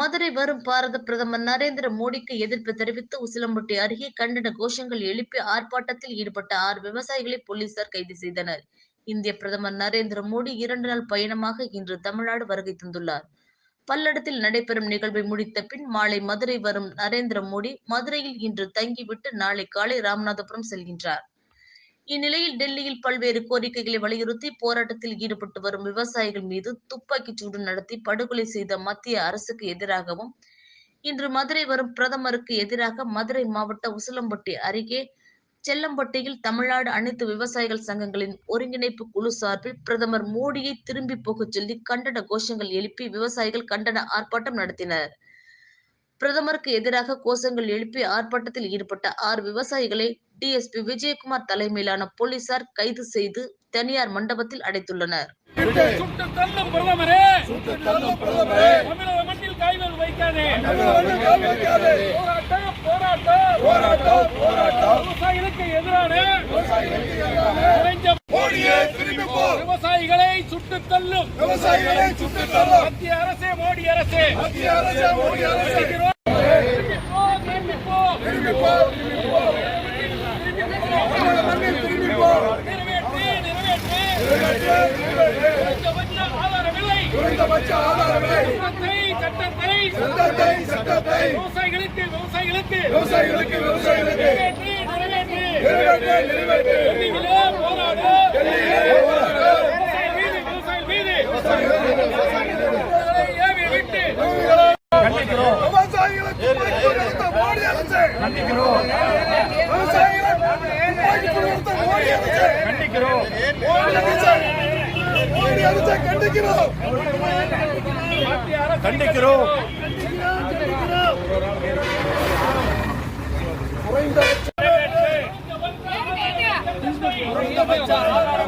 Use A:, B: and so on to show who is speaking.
A: மதுரை வரும் பாரத பிரதமர் நரேந்திர மோடிக்கு எதிர்ப்பு தெரிவித்து உசிலம்பட்டி அருகே கண்டன கோஷங்கள் எழுப்பி ஆர்ப்பாட்டத்தில் ஈடுபட்ட ஆறு விவசாயிகளை போலீசார் கைது செய்தனர். இந்திய பிரதமர் நரேந்திர மோடி இரண்டு நாள் பயணமாக இன்று தமிழ்நாடு வருகை தந்துள்ளார். பல்லடத்தில் நடைபெறும் நிகழ்வை முடித்த பின் மாலை மதுரை வரும் நரேந்திர மோடி மதுரையில் இன்று தங்கிவிட்டு நாளை காலை ராமநாதபுரம் செல்கின்றார். இந்நிலையில் டெல்லியில் பல்வேறு கோரிக்கைகளை வலியுறுத்தி போராட்டத்தில் ஈடுபட்டு வரும் விவசாயிகள் மீது துப்பாக்கிச் சூடு நடத்தி படுகொலை செய்த மத்திய அரசுக்கு எதிராகவும் இன்று மதுரை வரும் பிரதமருக்கு எதிராக மதுரை மாவட்ட உசிலம்பட்டி அருகே செல்லம்பட்டியில் தமிழ்நாடு அனைத்து விவசாயிகள் சங்கங்களின் ஒருங்கிணைப்பு குழு சார்பில் பிரதமர் மோடியை திரும்பி போகச் சொல்லி கண்டன கோஷங்கள் எழுப்பி விவசாயிகள் கண்டன ஆர்ப்பாட்டம் நடத்தினர். பிரதமருக்கு எதிராக கோஷங்கள் எழுப்பி ஆர்ப்பாட்டத்தில் ஈடுபட்ட ஆறு விவசாயிகளை டிஎஸ்பி விஜயகுமார் தலைமையிலான போலீசார் கைது செய்து தனியார் மண்டபத்தில் அடைத்துள்ளனர்.
B: சுட்டு தள்ளும் பிரதமரே.
C: சுட்டு தள்ளும் பிரதமரே.
B: தமிழக மண்ணில் காய்கள் வைக்காதே.
C: தமிழகத்தில் கால் வைக்காதே.
B: போராட்டம் போராட்டம்.
C: போராட்டம் போராட்டம்.
B: விவசாயிகளுக்கு எதிரான நிறைஞ்ச
C: மோடியே திரும்பி போ.
B: விவசாயிகளை சுட்டு தள்ளும்.
C: விவசாயிகளை சுட்டு தள்ளும்.
B: மத்திய அரசே மோடி அரசே.
C: மத்திய அரசே மோடி அரசே
B: திரும்பி போ, திரும்பி போ.
C: திரும்பி போ திரும்பி போ தமிழக மண்ணில் திரும்பி போ
B: நிறைவேற்று நிறைவேற்று
C: நிறைவேற்று, நிறைவேற்று.
B: குறைந்தபட்ச ஆதார விலை சட்டத்தை. சட்டத்தை
C: சட்டத்தை.
B: விவசாயிகளுக்கு விவசாயிகளுக்கு.
C: விவசாயிகளுக்கு விவசாயிகளுக்கு.
B: நிறைவேற்று நிறைவேற்று. போராடு. விவசாய மீது ஏவி விட்டு.
C: விவசாயிகளுக்கு மோடி அரசு. மோடி அரசு. மோடி அரசு. மோடி அரசை கண்டிக்கிறோம். கண்டிக்கிறோம்.
B: குறைந்தபட்ச ஆதார